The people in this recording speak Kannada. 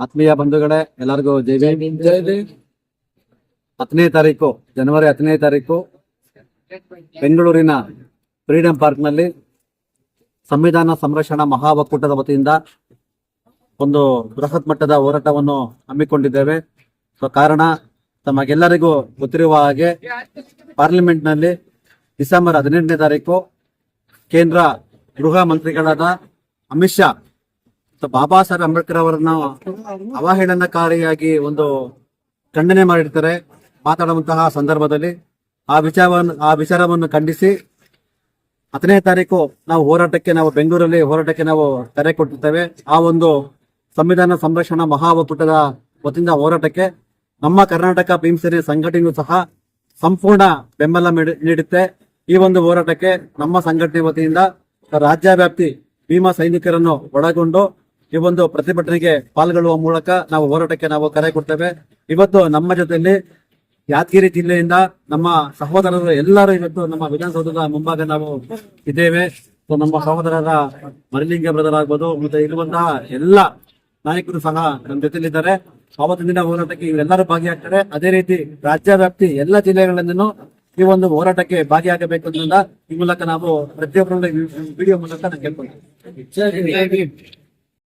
ಆತ್ಮೀಯ ಬಂಧುಗಳೇ ಎಲ್ಲರಿಗೂ ಜೈ ಜೈ ಹತ್ತನೇ ತಾರೀಕು ಜನವರಿ ಹತ್ತನೇ ತಾರೀಕು ಬೆಂಗಳೂರಿನ ಫ್ರೀಡಂ ಪಾರ್ಕ್ನಲ್ಲಿ ಸಂವಿಧಾನ ಸಂರಕ್ಷಣಾ ಮಹಾ ಒಕ್ಕೂಟದ ವತಿಯಿಂದ ಒಂದು ಬೃಹತ್ ಮಟ್ಟದ ಹೋರಾಟವನ್ನು ಹಮ್ಮಿಕೊಂಡಿದ್ದೇವೆ. ಸೊ ಕಾರಣ ತಮಗೆಲ್ಲರಿಗೂ ಗೊತ್ತಿರುವ ಹಾಗೆ ಪಾರ್ಲಿಮೆಂಟ್ನಲ್ಲಿ ಡಿಸೆಂಬರ್ ಹದಿನೆಂಟನೇ ತಾರೀಕು ಕೇಂದ್ರ ಗೃಹ ಮಂತ್ರಿಗಳಾದ ಅಮಿತ್ ಶಾ ಬಾಬಾ ಸಾಹೇಬ್ ಅಂಬೇಡ್ಕರ್ ಅವರನ್ನ ಅವಹೇಳನಕಾರಿಯಾಗಿ ಒಂದು ಖಂಡನೆ ಮಾಡಿರ್ತಾರೆ ಮಾತಾಡುವಂತಹ ಸಂದರ್ಭದಲ್ಲಿ. ಆ ವಿಚಾರವನ್ನು ಆ ವಿಚಾರವನ್ನು ಖಂಡಿಸಿ ಹತ್ತನೇ ತಾರೀಕು ನಾವು ಹೋರಾಟಕ್ಕೆ ನಾವು ಬೆಂಗಳೂರಲ್ಲಿ ಹೋರಾಟಕ್ಕೆ ನಾವು ಕರೆ ಕೊಟ್ಟಿರ್ತೇವೆ. ಆ ಒಂದು ಸಂವಿಧಾನ ಸಂರಕ್ಷಣಾ ಮಹಾ ಒಕ್ಕೂಟದ ವತಿಯಿಂದ ಹೋರಾಟಕ್ಕೆ ನಮ್ಮ ಕರ್ನಾಟಕ ಭೀಮಸೇನೆ ಸಂಘಟನೆಯೂ ಸಹ ಸಂಪೂರ್ಣ ಬೆಂಬಲ ನೀಡಿ- ನೀಡುತ್ತೆ. ಈ ಒಂದು ಹೋರಾಟಕ್ಕೆ ನಮ್ಮ ಸಂಘಟನೆ ವತಿಯಿಂದ ರಾಜ್ಯವ್ಯಾಪ್ತಿ ಭೀಮಾ ಸೈನಿಕರನ್ನು ಒಳಗೊಂಡು ಈ ಒಂದು ಪ್ರತಿಭಟನೆಗೆ ಪಾಲ್ಗೊಳ್ಳುವ ಮೂಲಕ ನಾವು ಹೋರಾಟಕ್ಕೆ ನಾವು ಕರೆ ಕೊಡ್ತೇವೆ. ಇವತ್ತು ನಮ್ಮ ಜೊತೆಯಲ್ಲಿ ಯಾದಗಿರಿ ಜಿಲ್ಲೆಯಿಂದ ನಮ್ಮ ಸಹೋದರರು ಎಲ್ಲರೂ ಇವತ್ತು ನಮ್ಮ ವಿಧಾನಸೌಧದ ಮುಂಭಾಗ ನಾವು ಇದ್ದೇವೆ. ಸೊ, ನಮ್ಮ ಸಹೋದರರ ಮರಲಿಂಗ ಬ್ರದರ್ ಆಗ್ಬೋದು, ಮತ್ತೆ ಇರುವಂತಹ ಎಲ್ಲ ನಾಯಕರು ಸಹ ನಮ್ಮ ಜೊತೆಲಿದ್ದಾರೆ ಅವತ್ತಿನ ಹೋರಾಟಕ್ಕೆ ಇವರೆಲ್ಲರೂ ಭಾಗಿಯಾಗ್ತಾರೆ. ಅದೇ ರೀತಿ ರಾಜ್ಯ ವ್ಯಾಪ್ತಿ ಎಲ್ಲ ಜಿಲ್ಲೆಗಳಿಂದನೂ ಈ ಒಂದು ಹೋರಾಟಕ್ಕೆ ಭಾಗಿಯಾಗಬೇಕು ಈ ಮೂಲಕ ನಾವು ಪ್ರತಿಯೊಬ್ಬರಲ್ಲೂ ವಿಡಿಯೋ ಮೂಲಕ ನಾನು ಕೇಳ್ಕೊಂಡ್ವಿ